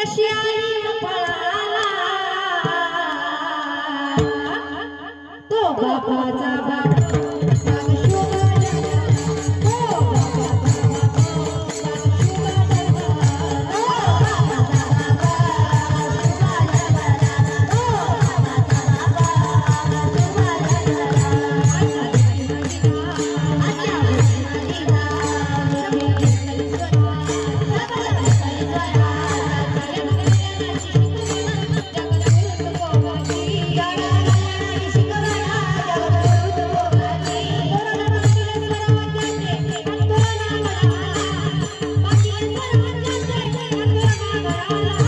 कशी आली? फळाला तो बापाचा बाप la la